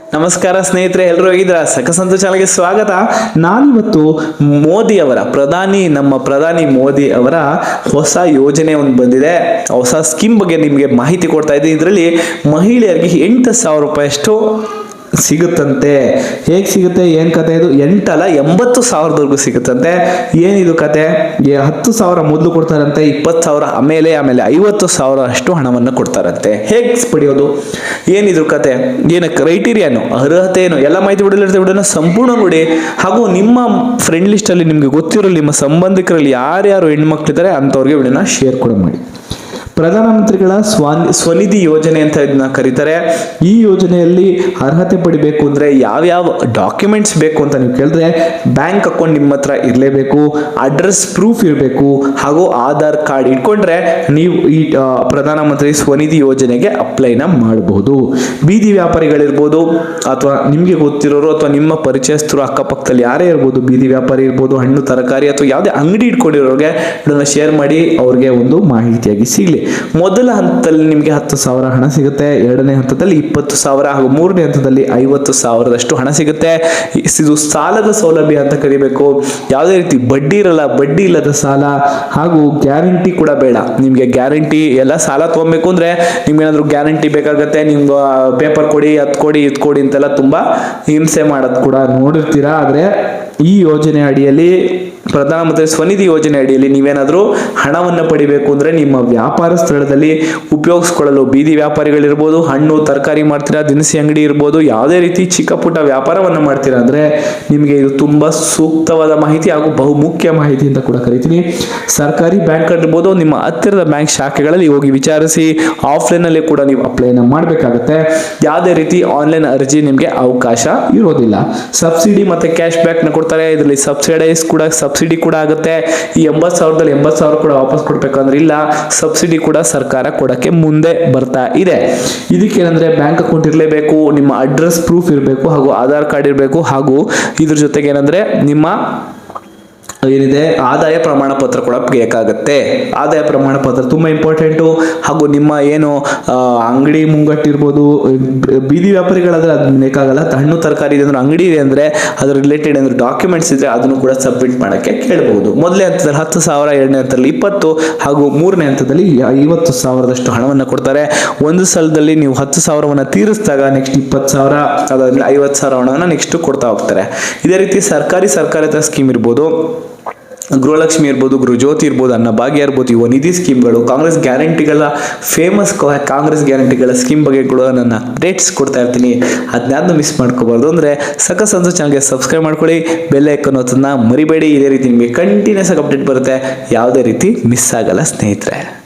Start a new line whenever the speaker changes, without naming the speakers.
ನಮಸ್ಕಾರ ಸ್ನೇಹಿತರೆ ಎಲ್ಲರೂ ಹೋಗಿದ್ರ ಸಕಸಂತು ಚಾನಲ್ಗೆ ಸ್ವಾಗತ. ನಾನಿವತ್ತು ಮೋದಿ ಅವರ ಪ್ರಧಾನಿ, ನಮ್ಮ ಪ್ರಧಾನಿ ಮೋದಿ ಅವರ ಹೊಸ ಯೋಜನೆ ಒಂದು ಬಂದಿದೆ. ಹೊಸ ಸ್ಕೀಮ್ ಬಗ್ಗೆ ನಿಮಗೆ ಮಾಹಿತಿ ಕೊಡ್ತಾ ಇದ್ದೀನಿ. ಇದರಲ್ಲಿ ಮಹಿಳೆಯರಿಗೆ ಎಂಟು ಸಾವಿರ ರೂಪಾಯಿ ಅಷ್ಟು ಸಿಗುತ್ತಂತೆ. ಹೇಗೆ ಸಿಗುತ್ತೆ? ಏನು ಕತೆ ಇದು? ಎಂಟಲ್ಲ ಎಂಬತ್ತು ಸಾವಿರದವರೆಗೂ ಸಿಗುತ್ತಂತೆ. ಏನಿದು ಕತೆ? ಹತ್ತು ಸಾವಿರ ಮೊದಲು ಕೊಡ್ತಾರಂತೆ, ಇಪ್ಪತ್ತು ಸಾವಿರ ಆಮೇಲೆ ಆಮೇಲೆ ಐವತ್ತು ಸಾವಿರ ಅಷ್ಟು ಹಣವನ್ನು ಕೊಡ್ತಾರಂತೆ. ಹೇಗೆ ಪಡೆಯೋದು? ಏನಿದ್ರು ಕತೆ? ಏನು ಕ್ರೈಟೀರಿಯಾನು ಅರ್ಹತೆ ಏನು ಎಲ್ಲ ಮಾಹಿತಿ ಬಿಡಲಿರ್ತೇವೆ ಬಿಡೋಣ ಸಂಪೂರ್ಣ ನೋಡಿ. ಹಾಗೂ ನಿಮ್ಮ ಫ್ರೆಂಡ್ ಲಿಸ್ಟಲ್ಲಿ ನಿಮಗೆ ಗೊತ್ತಿರೋ ನಿಮ್ಮ ಸಂಬಂಧಿಕರಲ್ಲಿ ಯಾರ್ಯಾರು ಹೆಣ್ಮಕ್ಳಿದ್ದಾರೆ ಅಂಥವ್ರಿಗೆ ವಿಡಿಯೋನ ಶೇರ್ ಕೂಡ ಮಾಡಿ. ಪ್ರಧಾನಮಂತ್ರಿಗಳ ಸ್ವಾನ್, ಸ್ವನಿಧಿ ಯೋಜನೆ ಅಂತ ಇದನ್ನ ಕರೀತಾರೆ. ಈ ಯೋಜನೆಯಲ್ಲಿ ಅರ್ಹತೆ ಪಡಿಬೇಕು ಅಂದ್ರೆ ಯಾವ್ಯಾವ ಡಾಕ್ಯುಮೆಂಟ್ಸ್ ಬೇಕು ಅಂತ ನೀವು ಕೇಳಿದ್ರೆ ಬ್ಯಾಂಕ್ ಅಕೌಂಟ್ ನಿಮ್ಮ ಹತ್ರ ಇರಲೇಬೇಕು ಅಡ್ರೆಸ್ ಪ್ರೂಫ್ ಇರಬೇಕು, ಹಾಗೂ ಆಧಾರ್ ಕಾರ್ಡ್ ಇಟ್ಕೊಂಡ್ರೆ ನೀವು ಈ ಪ್ರಧಾನಮಂತ್ರಿ ಸ್ವನಿಧಿ ಯೋಜನೆಗೆ ಅಪ್ಲೈನ ಮಾಡಬಹುದು. ಬೀದಿ ವ್ಯಾಪಾರಿಗಳಿರ್ಬೋದು, ಅಥವಾ ನಿಮಗೆ ಗೊತ್ತಿರೋರು ಅಥವಾ ನಿಮ್ಮ ಪರಿಚಯಸ್ಥರು ಅಕ್ಕಪಕ್ಕದಲ್ಲಿ ಯಾರೇ ಇರ್ಬೋದು, ಬೀದಿ ವ್ಯಾಪಾರಿ ಇರ್ಬೋದು, ಹಣ್ಣು ತರಕಾರಿ ಅಥವಾ ಯಾವುದೇ ಅಂಗಡಿ ಇಟ್ಕೊಂಡಿರೋರಿಗೆ ಇದನ್ನು ಶೇರ್ ಮಾಡಿ ಅವ್ರಿಗೆ ಒಂದು ಮಾಹಿತಿಯಾಗಿ ಸಿಗಲಿ. ಮೊದಲ ಹಂತದಲ್ಲಿ ನಿಮಗೆ ಹತ್ತು ಸಾವಿರ ಹಣ ಸಿಗುತ್ತೆ, ಎರಡನೇ ಹಂತದಲ್ಲಿ ಇಪ್ಪತ್ತು ಸಾವಿರ ಹಾಗೂ ಮೂರನೇ ಹಂತದಲ್ಲಿ ಐವತ್ತು ಸಾವಿರದಷ್ಟು ಹಣ ಸಿಗುತ್ತೆ. ಇದು ಸಾಲದ ಸೌಲಭ್ಯ ಅಂತ ಕರಿಬೇಕು. ಯಾವುದೇ ರೀತಿ ಬಡ್ಡಿ ಇರಲ್ಲ, ಬಡ್ಡಿ ಇಲ್ಲದ ಸಾಲ ಹಾಗೂ ಗ್ಯಾರಂಟಿ ಕೂಡ ಬೇಡ. ನಿಮಗೆ ಗ್ಯಾರಂಟಿ ಎಲ್ಲ ಸಾಲ ತೊಗೊಬೇಕು ಅಂದ್ರೆ ನಿಮ್ಗೆ ಏನಾದ್ರು ಗ್ಯಾರಂಟಿ ಬೇಕಾಗುತ್ತೆ. ನಿಮ್ಗೆ ಪೇಪರ್ ಕೊಡಿ, ಅದ್ ಕೊಡಿ, ಇದು ಕೊಡಿ ಅಂತೆಲ್ಲ ತುಂಬಾ ಹಿಂಸೆ ಮಾಡೋದು ಕೂಡ ನೋಡಿರ್ತೀರಾ. ಆದ್ರೆ ಈ ಯೋಜನೆ ಅಡಿಯಲ್ಲಿ, ಪ್ರಧಾನಮಂತ್ರಿ ಸ್ವನಿಧಿ ಯೋಜನೆ ಅಡಿಯಲ್ಲಿ ನೀವೇನಾದರೂ ಹಣವನ್ನು ಪಡಿಬೇಕು ಅಂದ್ರೆ ನಿಮ್ಮ ವ್ಯಾಪಾರ ಸ್ಥಳದಲ್ಲಿ ಉಪಯೋಗಿಸ್ಕೊಳ್ಳಲು ಬೀದಿ ವ್ಯಾಪಾರಿಗಳಿರ್ಬೋದು, ಹಣ್ಣು, ತರಕಾರಿ ಮಾಡ್ತೀರಾ ದಿನಸಿ ಅಂಗಡಿ ಇರ್ಬೋದು, ಯಾವುದೇ ರೀತಿ ಚಿಕ್ಕ ಪುಟ್ಟ ವ್ಯಾಪಾರವನ್ನು ಮಾಡ್ತೀರಾ ಅಂದರೆ ನಿಮಗೆ ಇದು ತುಂಬಾ ಸೂಕ್ತವಾದ ಮಾಹಿತಿ ಹಾಗೂ ಬಹುಮುಖ್ಯ ಮಾಹಿತಿ ಅಂತ ಕೂಡ ಕರಿತೀನಿ. ಸರ್ಕಾರಿ ಬ್ಯಾಂಕ್ ಇರ್ಬೋದು ನಿಮ್ಮ ಹತ್ತಿರದ ಬ್ಯಾಂಕ್ ಶಾಖೆಗಳಲ್ಲಿ ಹೋಗಿ ವಿಚಾರಿಸಿ ಆಫ್ಲೈನಲ್ಲೇ ಕೂಡ ನೀವು ಅಪ್ಲೈನ ಮಾಡಬೇಕಾಗತ್ತೆ. ಯಾವುದೇ ರೀತಿ ಆನ್ಲೈನ್ ಅರ್ಜಿ ನಿಮಗೆ ಅವಕಾಶ ಇರೋದಿಲ್ಲ. ಸಬ್ಸಿಡಿ ಮತ್ತೆ ಕ್ಯಾಶ್ ಬ್ಯಾಕ್ನ ಕೊಡ್ತಾರೆ, ಇದರಲ್ಲಿ ಸಬ್ಸಿಡೈಸ್ ಕೂಡ ಸಬ್ಸಿಡಿ ಕೂಡ ಆಗುತ್ತೆ. ಈ ಎಂಬತ್ತು ಸಾವಿರದಲ್ಲಿ ಎಂಬತ್ತು ಸಾವಿರ ಕೂಡ ವಾಪಸ್ ಕೊಡಬೇಕಂದ್ರೆ ಇಲ್ಲ. ಸಬ್ಸಿಡಿ ಕೂಡ ಸರ್ಕಾರ ಕೊಡಕ್ಕೆ ಮುಂದೆ ಬರ್ತಾ ಇದೆ. ಇದಕ್ಕೆ ಏನಂದ್ರೆ ಬ್ಯಾಂಕ್ ಅಕೌಂಟ್ ಇರಲೇಬೇಕು, ನಿಮ್ಮ ಅಡ್ರೆಸ್ ಪ್ರೂಫ್ ಇರಬೇಕು ಹಾಗೂ ಆಧಾರ್ ಕಾರ್ಡ್ ಇರಬೇಕು ಹಾಗೂ ಇದ್ರ ಜೊತೆಗೆ ಏನಂದ್ರೆ ನಿಮ್ಮ ಏನಿದೆ? ಆದಾಯ ಪ್ರಮಾಣ ಪತ್ರ ಕೂಡ ಬೇಕಾಗತ್ತೆ. ಆದಾಯ ಪ್ರಮಾಣ ಪತ್ರ ತುಂಬಾ ಇಂಪಾರ್ಟೆಂಟು ಹಾಗೂ ನಿಮ್ಮ ಏನು ಅಂಗಡಿ ಮುಂಗಟ್ಟಿರ್ಬೋದು, ಬೀದಿ ವ್ಯಾಪಾರಿಗಳಾದ್ರೆ ಅದು ಬೇಕಾಗಲ್ಲ. ಹಣ್ಣು, ತರಕಾರಿ ಇದೆ ಅಂದ್ರೆ ಅಂಗಡಿ ಇದೆ ಅಂದ್ರೆ ಅದ್ರ ರಿಲೇಟೆಡ್ ಅಂದ್ರೆ ಡಾಕ್ಯುಮೆಂಟ್ಸ್ ಇದ್ರೆ ಅದನ್ನು ಕೂಡ ಸಬ್ಮಿಟ್ ಮಾಡಕ್ಕೆ ಕೇಳಬಹುದು ಮೊದಲನೇ ಹಂತದಲ್ಲಿ ಹತ್ತು ಸಾವಿರ, ಎರಡನೇ ಹಂತದಲ್ಲಿ ಇಪ್ಪತ್ತು ಹಾಗೂ ಮೂರನೇ ಹಂತದಲ್ಲಿ ಐವತ್ತು ಸಾವಿರದಷ್ಟು ಹಣವನ್ನು ಕೊಡ್ತಾರೆ. ಒಂದು ಸಲದಲ್ಲಿ ನೀವು ಹತ್ತು ಸಾವಿರವನ್ನ ತೀರಿಸಿದಾಗ ನೆಕ್ಸ್ಟ್ ಇಪ್ಪತ್ತು ಸಾವಿರ, ಅದಾದ್ಮೇಲೆ ಐವತ್ತು ಸಾವಿರ ಹಣವನ್ನು ನೆಕ್ಸ್ಟ್ ಕೊಡ್ತಾ ಹೋಗ್ತಾರೆ. ಇದೇ ರೀತಿ ಸರ್ಕಾರಿ ಸರ್ಕಾರೇತರ ಸ್ಕೀಮ್ ಇರ್ಬೋದು. ಗೃಹಲಕ್ಷ್ಮಿ ಇರ್ಬೋದು, ಗೃಹಜ್ಯೋತಿ ಇರ್ಬೋದು, ಅನ್ನ ಭಾಗ್ಯ ಇರ್ಬೋದು, ಯುವ ನಿಧಿ ಸ್ಕೀಮ್ಗಳು, ಕಾಂಗ್ರೆಸ್ ಗ್ಯಾರಂಟಿಗಳ ಫೇಮಸ್ ಕಾಂಗ್ರೆಸ್ ಗ್ಯಾರಂಟಿಗಳ ಸ್ಕೀಮ್ ಬಗ್ಗೆ ಕೂಡ ನನ್ನ ಅಪ್ಡೇಟ್ಸ್ ಕೊಡ್ತಾ ಇರ್ತೀನಿ. ಅದನ್ನ ಮಿಸ್ ಮಾಡ್ಕೋಬಾರ್ದು. ಅಂದರೆ ಸಕ ಅಂತ ಚಾನಲ್ಗೆ ಸಬ್ಸ್ಕ್ರೈಬ್ ಮಾಡ್ಕೊಳ್ಳಿ. ಬೆಲ್ ಐಕನ್ ಮರಿಬೇಡಿ. ಇದೇ ರೀತಿ ನಿಮಗೆ ಕಂಟಿನ್ಯೂಸ್ ಆಗಿ ಅಪ್ಡೇಟ್ ಬರುತ್ತೆ. ಯಾವುದೇ ರೀತಿ ಮಿಸ್ ಆಗಲ್ಲ ಸ್ನೇಹಿತರೆ.